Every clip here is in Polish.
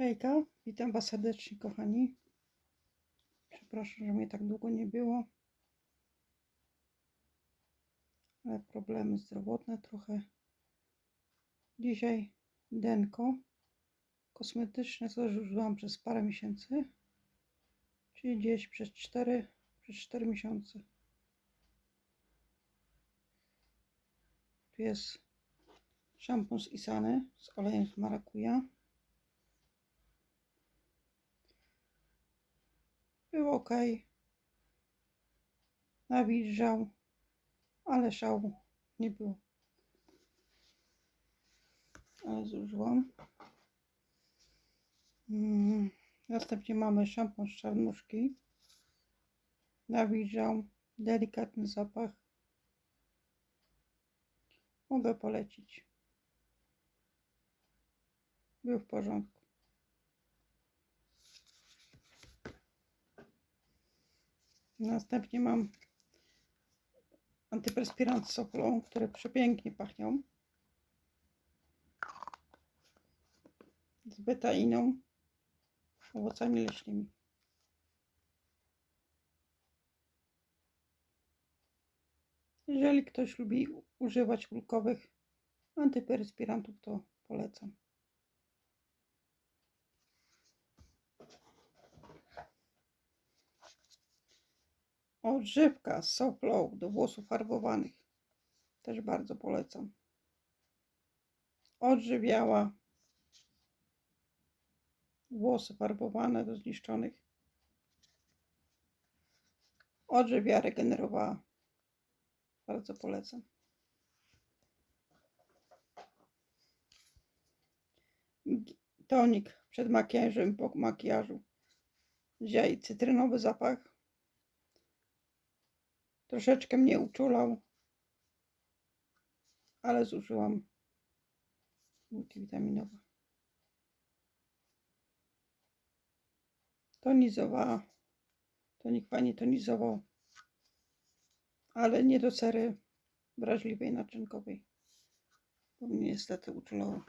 Hejka, witam Was serdecznie, kochani. Przepraszam, że mnie tak długo nie było. Ale problemy zdrowotne trochę. Dzisiaj denko kosmetyczne, co już użyłam przez parę miesięcy. Czyli gdzieś przez 4, przez 4 miesiące. Tu jest szampon z Isany z olejem z marakuja. Był ok. Nawilżał, ale szału nie było. Ale zużyłam. Mm. Następnie mamy szampon z czarnuszki. Nawilżał, delikatny zapach. Mogę polecić. Był w porządku. Następnie mam antyperspirant z soplą, które przepięknie pachnią. Z betainą, owocami leśnymi. Jeżeli ktoś lubi używać kulkowych antyperspirantów, to polecam. Odżywka z do włosów farbowanych. Też bardzo polecam. Odżywiała włosy farbowane do zniszczonych. Odżywia, regenerowała. Bardzo polecam. Tonik przed makijażem, po makijażu. Dzisiaj cytrynowy zapach. Troszeczkę mnie uczulał, ale zużyłam multivitaminowe. Tonizowała. Tonik fajnie tonizował, ale nie do cery wrażliwej naczynkowej, bo mnie niestety uczulało.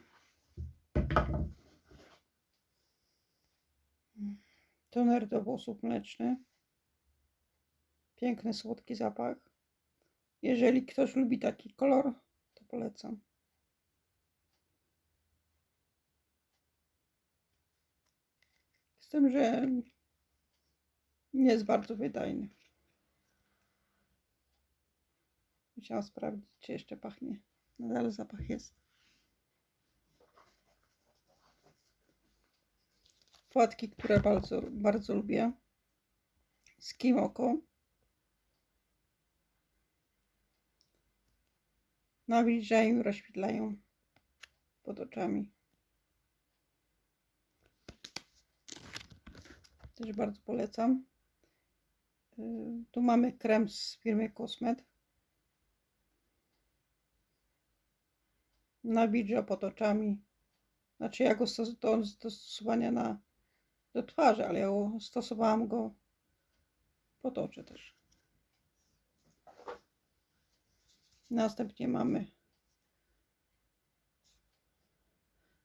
Toner do włosów mleczny. Piękny, słodki zapach. Jeżeli ktoś lubi taki kolor, to polecam. Z tym, że nie jest bardzo wydajny. Musiałam sprawdzić, czy jeszcze pachnie. Nadal zapach jest. Płatki, które bardzo, bardzo lubię. Z kimoko. Nawilżają rozświetlają pod oczami. Też bardzo polecam. Y, Tu mamy krem z firmy Cosmet. Nawilża pod oczami. Znaczy ja go stos do stosowania na, do twarzy, ale ja stosowałam go pod oczy też. Następnie mamy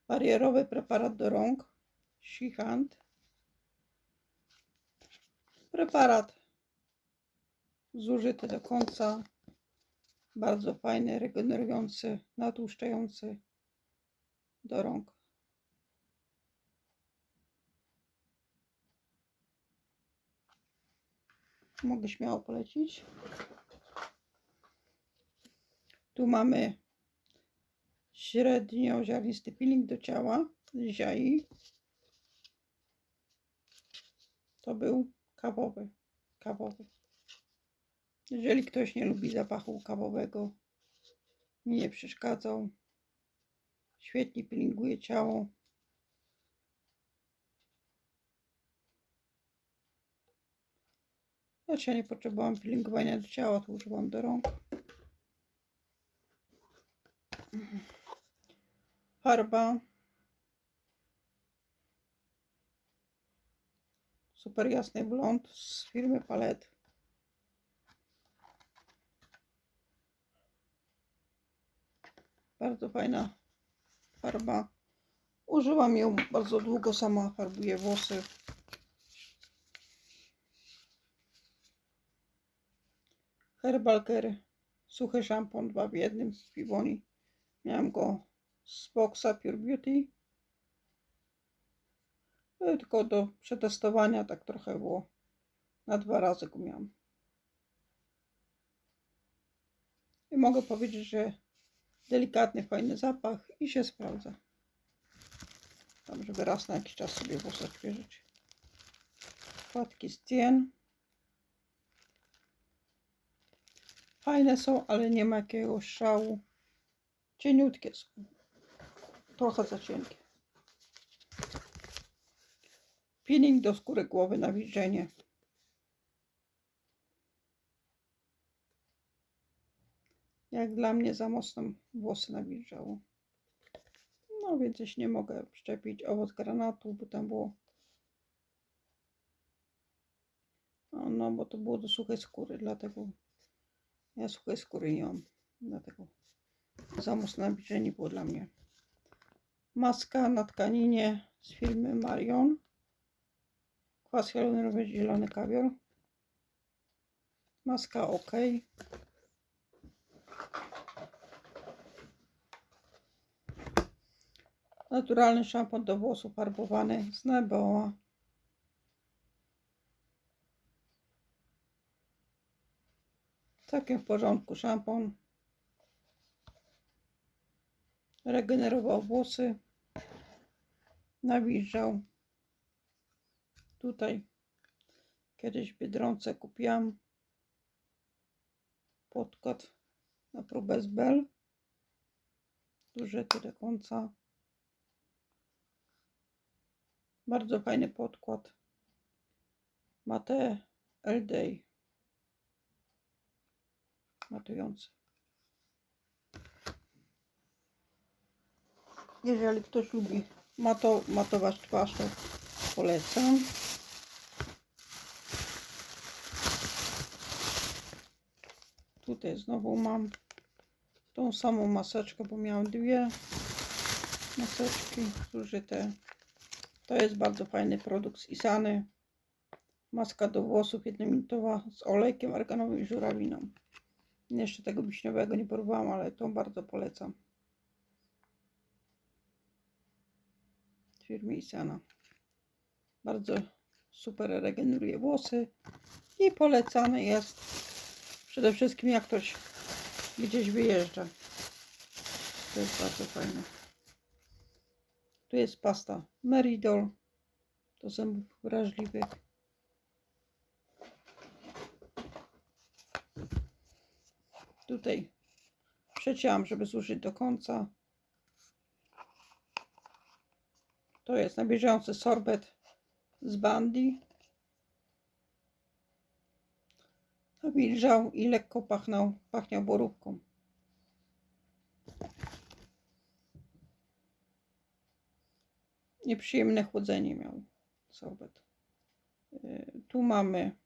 barierowy preparat do rąk Shihand. Preparat zużyty do końca. Bardzo fajny, regenerujący, natłuszczający do rąk. Mogę śmiało polecić. Mamy średnio ziarnisty peeling do ciała z ziai. To był kawowy. kawowy. Jeżeli ktoś nie lubi zapachu kawowego, mi nie przeszkadzał. Świetnie peelinguje ciało. Znaczy ja nie potrzebowałam peelingowania do ciała, to używam do rąk. Farba. Super jasny blond z firmy Palette. Bardzo fajna farba. Używam ją bardzo długo, sama farbuję włosy. Herbal Care, suchy szampon, dwa w jednym z Pivoni. Miałam go z boxa Pure Beauty. No, Tylko do przetestowania tak trochę było. Na dwa razy go. I mogę powiedzieć, że delikatny, fajny zapach i się sprawdza. Tam, żeby raz na jakiś czas sobie włosy odświeżyć. Płatki z Tien. Fajne są, ale nie ma jakiegoś szału. Cieniutkie są. Trochę za cienkie. Peeling do skóry głowy na wilżenie. Jak dla mnie za mocno włosy nawilżało. No więc jeśli nie mogę szczepić owoc granatu, bo tam było. No, no bo to było do suchej skóry, dlatego ja suchej skóry nie mam. Dlatego za mocno nawilżenie było dla mnie. Maska na tkaninie z firmy Marion. Kwas hialuronowy, zielony kawior. Maska ok. Naturalny szampon do włosów farbowany z Neboa. Całkiem w porządku szampon. Regenerował włosy. Nawilżał. Tutaj kiedyś w Biedronce kupiłam podkład na próbę z Bell. Duży tyle końca. Bardzo fajny podkład. Mate LD. Matujący. Jeżeli ktoś lubi mato, matować twarz, to polecam. Tutaj znowu mam tą samą maseczkę, bo miałam dwie maseczki zużyte. To jest bardzo fajny produkt z Isany. Maska do włosów jednominutowa z olejkiem arganowym i żurawiną. Jeszcze tego wiśniowego nie próbowałam, ale tą bardzo polecam. W firmie Isana. Bardzo super regeneruje włosy i polecany jest przede wszystkim jak ktoś gdzieś wyjeżdża. To jest bardzo fajne. Tu jest pasta Meridol do zębów wrażliwych. Tutaj przecięłam, żeby zużyć do końca. To jest na bieżący sorbet z Bandi. Nawilżał i lekko pachnął, pachniał borówką. Nieprzyjemne chłodzenie miał sorbet. Y, Tu mamy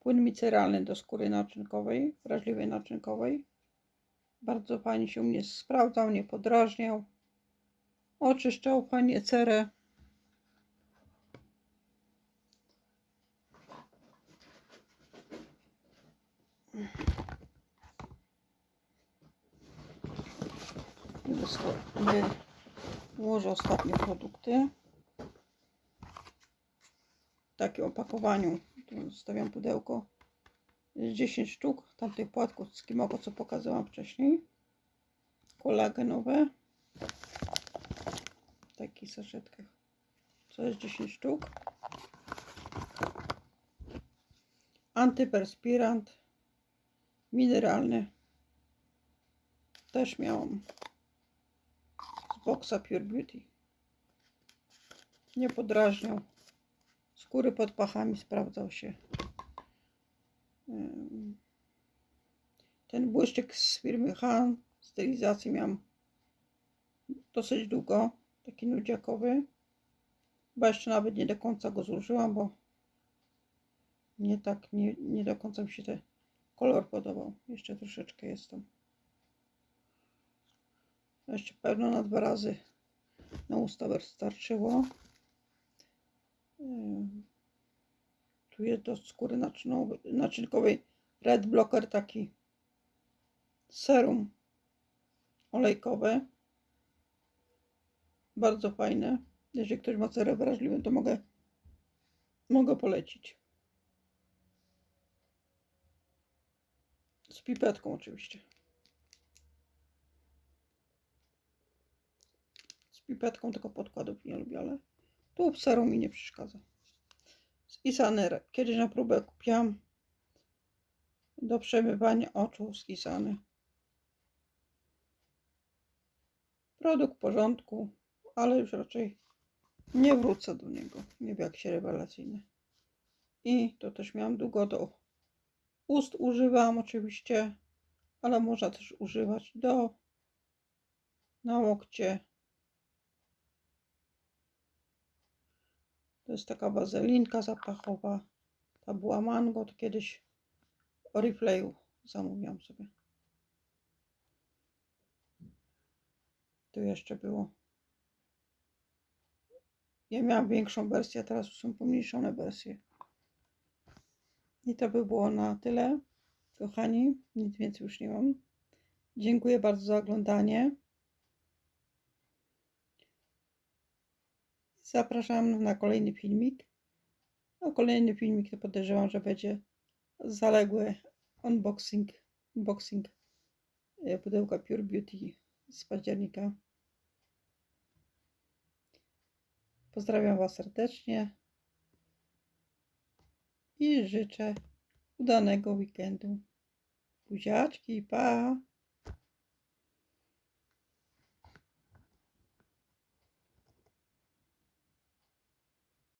płyn miceralny do skóry naczynkowej, wrażliwej naczynkowej. Bardzo fajnie się u mnie sprawdzał, nie podrażniał. Oczyszczał fajnie cerę. Włożę ostatnie produkty. W takim opakowaniu. Tu zostawiam pudełko. Jest 10 sztuk tamtych płatków z kimoko, co pokazałam wcześniej. Kolagenowe. Takich saszetkach. Co jest 10 sztuk. Antyperspirant. Mineralny. Też miałam z boxa Pure Beauty. Nie podrażniał. Skóry pod pachami sprawdzał się. Ten błyszczyk z firmy Han stylizacji miałam dosyć długo. Taki nudziakowy. Chyba jeszcze nawet nie do końca go zużyłam, bo nie tak, nie, nie do końca mi się ten kolor podobał. Jeszcze troszeczkę jest tam. Jeszcze pewno na dwa razy Na usta wystarczyło. Tu jest do skóry naczynkowej Red Blocker taki serum olejkowe. Bardzo fajne. Jeżeli ktoś ma cerę wrażliwą, to mogę, mogę polecić. Z pipetką oczywiście. Z pipetką tylko podkładów nie lubię, ale tu serum mi nie przeszkadza. Z Isany kiedyś na próbę kupiłam do przemywania oczu z Isany. Produkt w porządku, ale już raczej nie wrócę do niego. Nie wiem jak się rewelacyjny. I to też miałam długo do ust używam oczywiście, ale można też używać do na łokcie. To jest taka wazelinka zapachowa. Ta była mango, to kiedyś Oriflame'u zamówiłam sobie. Tu jeszcze było. Ja miałam większą wersję, a teraz są pomniejszone wersje. I to by było na tyle, kochani. Nic więcej już nie mam. Dziękuję bardzo za oglądanie. Zapraszam na kolejny filmik. A kolejny filmik to podejrzewam, że będzie zaległy unboxing, unboxing e, pudełka Pure Beauty z października. Pozdrawiam Was serdecznie i życzę udanego weekendu. Buziaczki, pa!